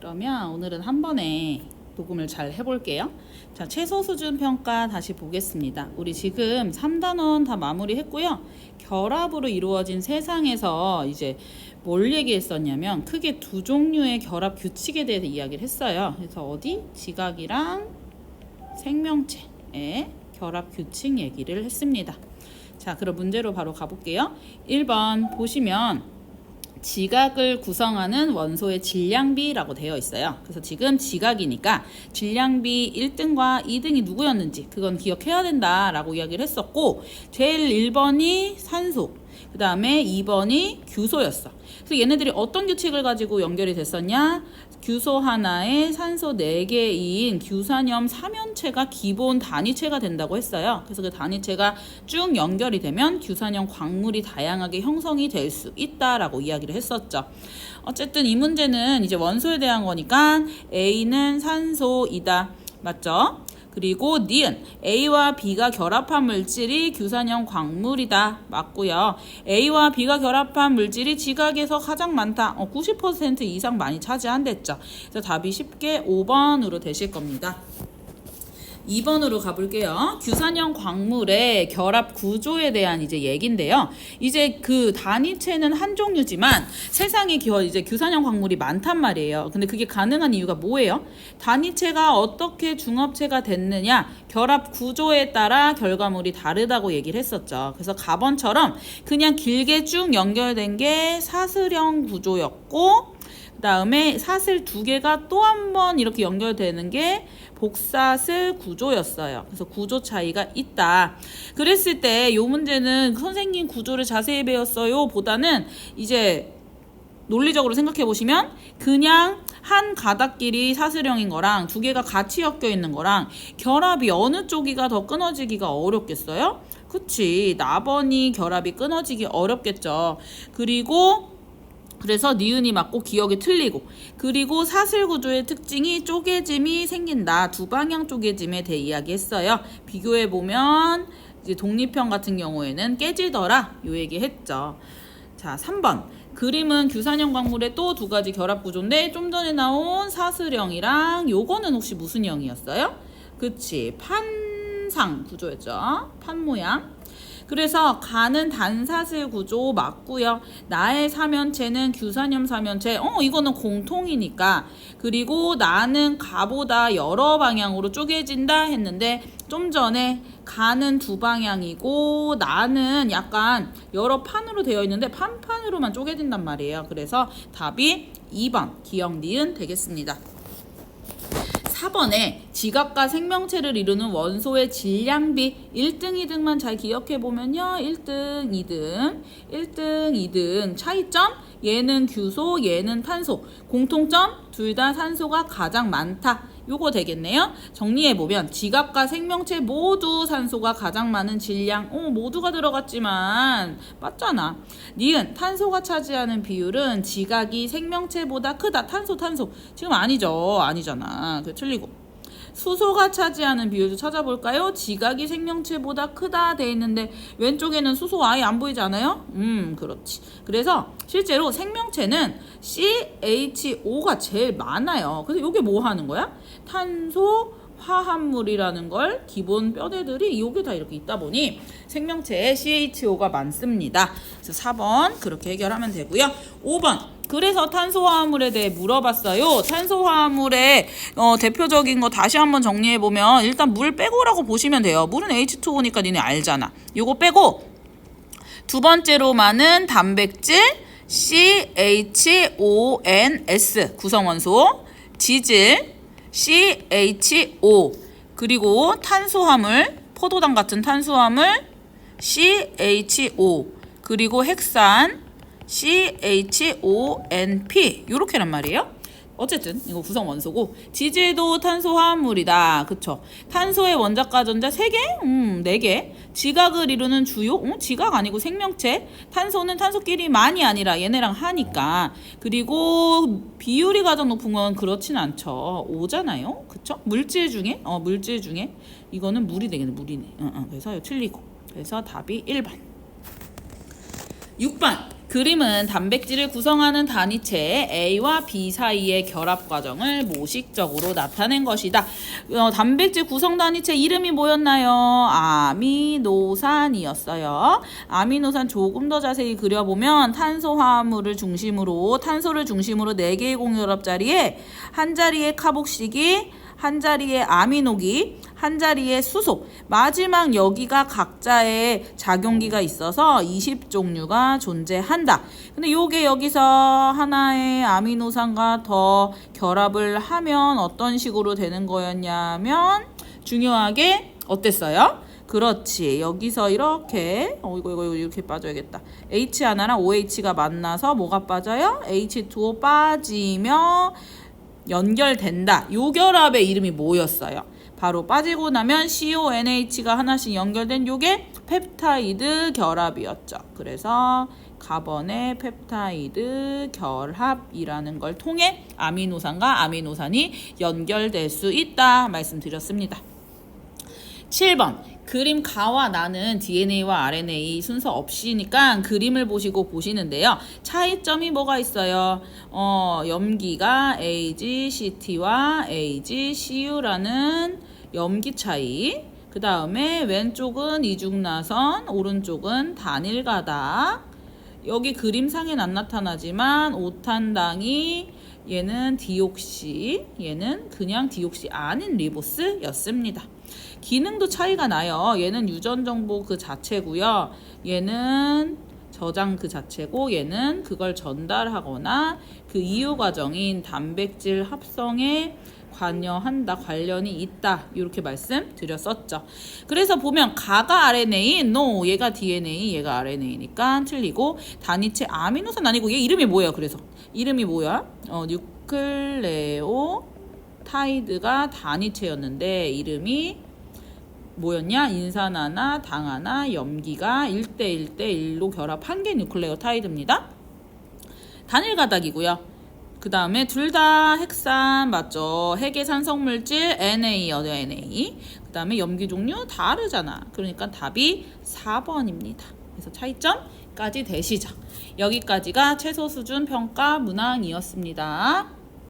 그러면 오늘은 한 번에 녹음을 잘 해볼게요. 자, 최소 수준 평가 다시 보겠습니다. 우리 지금 3단원 다 마무리했고요. 결합으로 이루어진 세상에서 이제 뭘 얘기했었냐면 크게 두 종류의 결합 규칙에 대해서 이야기를 했어요. 그래서 어디? 지각이랑 생명체의 결합 규칙 얘기를 했습니다. 자, 그럼 문제로 바로 가볼게요. 1번 보시면 지각을 구성하는 원소의 질량비라고 되어 있어요. 그래서 지금 지각이니까 질량비 1등과 2등이 누구였는지 그건 기억해야 된다라고 이야기를 했었고 제일 1번이 산소 그 다음에 2번이 규소였어. 그래서 얘네들이 어떤 규칙을 가지고 연결이 됐었냐? 규소 하나에 산소 4개인 규산염 삼연체가 기본 단위체가 된다고 했어요. 그래서 그 단위체가 쭉 연결이 되면 규산염 광물이 다양하게 형성이 될 수 있다라고 이야기를 했었죠. 어쨌든 이 문제는 이제 원소에 대한 거니까 A는 산소이다. 맞죠? 그리고 니은 A와 B가 결합한 물질이 규산형 광물이다 맞고요. A와 B가 결합한 물질이 지각에서 가장 많다. 어, 90% 이상 많이 차지한댔죠. 그래서 답이 쉽게 5번으로 되실 겁니다. 2번으로 가볼게요. 규산형 광물의 결합 구조에 대한 이제 얘긴데요. 이제 그 단위체는 한 종류지만 세상에 겨 이제 규산형 광물이 많단 말이에요. 근데 그게 가능한 이유가 뭐예요? 단위체가 어떻게 중합체가 됐느냐, 결합 구조에 따라 결과물이 다르다고 얘기를 했었죠. 그래서 가번처럼 그냥 길게 쭉 연결된 게 사슬형 구조였고 그 다음에 사슬 두 개가 또 한 번 이렇게 연결되는 게 복사슬 구조였어요. 그래서 구조 차이가 있다. 그랬을 때 이 문제는 선생님 구조를 자세히 배웠어요 보다는 이제 논리적으로 생각해 보시면 그냥 한 가닥끼리 사슬형인 거랑 두 개가 같이 엮여 있는 거랑 결합이 어느 쪽이가 더 끊어지기가 어렵겠어요? 그치. 나번이 결합이 끊어지기 어렵겠죠. 그리고 그래서 니은이 맞고 기억이 틀리고 그리고 사슬 구조의 특징이 쪼개짐이 생긴다. 두 방향 쪼개짐에 대해 이야기했어요. 비교해 보면 이제 독립형 같은 경우에는 깨지더라. 요 얘기 했죠. 자, 3번. 그림은 규산형 광물의 또 두 가지 결합 구조인데 좀 전에 나온 사슬형이랑 요거는 혹시 무슨 형이었어요? 그치. 판상 구조였죠. 판 모양. 그래서 가는 단사슬 구조 맞고요. 나의 사면체는 규산염 사면체. 어, 이거는 공통이니까. 그리고 나는 가보다 여러 방향으로 쪼개진다 했는데 좀 전에 가는 두 방향이고 나는 약간 여러 판으로 되어 있는데 판판으로만 쪼개진단 말이에요. 그래서 답이 2번 기억 니은 되겠습니다. 4번에 지각과 생명체를 이루는 원소의 질량비 1등, 2등만 잘 기억해 보면요. 1등, 2등, 1등, 2등 차이점 얘는 규소, 얘는 탄소. 공통점 둘 다 산소가 가장 많다. 요거 되겠네요. 정리해 보면 지각과 생명체 모두 산소가 가장 많은 질량. 어, 모두가 들어갔지만 맞잖아. 니은 탄소가 차지하는 비율은 지각이 생명체보다 크다. 탄소 탄소. 지금 아니죠. 아니잖아. 그 틀리고. 수소가 차지하는 비율도 찾아볼까요? 지각이 생명체보다 크다 돼 있는데 왼쪽에는 수소 아예 안 보이지 않아요? 음, 그렇지. 그래서 실제로 생명체는 CHO가 제일 많아요. 그래서 이게 뭐 하는 거야? 탄소 화합물이라는 걸 기본 뼈대들이 요게 다 이렇게 있다 보니 생명체에 CHO가 많습니다. 그래서 4번 그렇게 해결하면 되고요. 5번 그래서 탄소화합물에 대해 물어봤어요. 탄소화합물의 어, 대표적인 거 다시 한번 정리해 보면 일단 물 빼고라고 보시면 돼요. 물은 H2O니까 니네 알잖아. 요거 빼고 두 번째로 많은 단백질 CHONS 구성원소 지질 CHO 그리고 탄수화물 포도당 같은 탄수화물 CHO 그리고 핵산 CHONP 요렇게란 말이에요. 어쨌든 이거 구성 원소고 지질도 탄소 화합물이다. 그쵸? 탄소의 원자과 전자 3개? 음, 4개. 지각을 이루는 주요? 어, 지각 아니고 생명체. 탄소는 탄소끼리 많이 아니라 얘네랑 하니까. 그리고 비율이 가장 높은 건 그렇진 않죠. 5잖아요. 그쵸? 물질 중에 어, 물질 중에 이거는 물이 되겠네. 물이네. 어, 어, 그래서 이거 틀리고. 그래서 답이 1번. 6번 그림은 단백질을 구성하는 단위체 A와 B 사이의 결합 과정을 모식적으로 나타낸 것이다. 어, 단백질 구성 단위체 이름이 뭐였나요? 아미노산이었어요. 아미노산 조금 더 자세히 그려보면 탄소화물을 중심으로 탄소를 중심으로 4개의 공결합 자리에 한 자리에 카복식이 한 자리에 아미노기, 한 자리에 수소. 마지막 여기가 각자의 작용기가 있어서 20종류가 존재한다. 근데 요게 여기서 하나의 아미노산과 더 결합을 하면 어떤 식으로 되는 거였냐면 중요하게 어땠어요? 그렇지. 여기서 이렇게 어 이거 이거 이렇게 빠져야겠다. H 하나랑 OH가 만나서 뭐가 빠져요? H2O 빠지며 연결된다. 요 결합의 이름이 뭐였어요? 바로 빠지고 나면 CONH가 하나씩 연결된 요게 펩타이드 결합이었죠. 그래서 가번의 펩타이드 결합이라는 걸 통해 아미노산과 아미노산이 연결될 수 있다 말씀드렸습니다. 7번 그림 가와 나는 DNA와 RNA 순서 없이니까 그림을 보시고 보시는데요. 차이점이 뭐가 있어요? 어, 염기가 AGCT와 AGCU라는 염기 차이. 그 다음에 왼쪽은 이중나선, 오른쪽은 단일 가닥. 여기 그림상엔 안 나타나지만 오탄당이 얘는 디옥시, 얘는 그냥 디옥시 아닌 리보스였습니다. 기능도 차이가 나요. 얘는 유전 정보 그 자체고요. 얘는 저장 그 자체고 얘는 그걸 전달하거나 그 이유 과정인 단백질 합성에 관여한다, 관련이 있다. 이렇게 말씀드렸었죠. 그래서 보면 가가 RNA, no, 얘가 DNA, 얘가 RNA니까 틀리고 단위체 아미노산 아니고 얘 이름이 뭐예요? 그래서 이름이 뭐야? 어, 뉴클레오 타이드가 단위체였는데 이름이 뭐였냐? 인산 하나, 당 하나, 염기가 1대 1대 1로 결합한 게 뉴클레오타이드입니다. 단일 가닥이고요. 그 다음에 둘 다 핵산 맞죠? 핵의 산성물질 NA요, NA. 그 다음에 염기 종류 다르잖아. 그러니까 답이 4번입니다. 그래서 차이점까지 되시죠. 여기까지가 최소 수준 평가 문항이었습니다.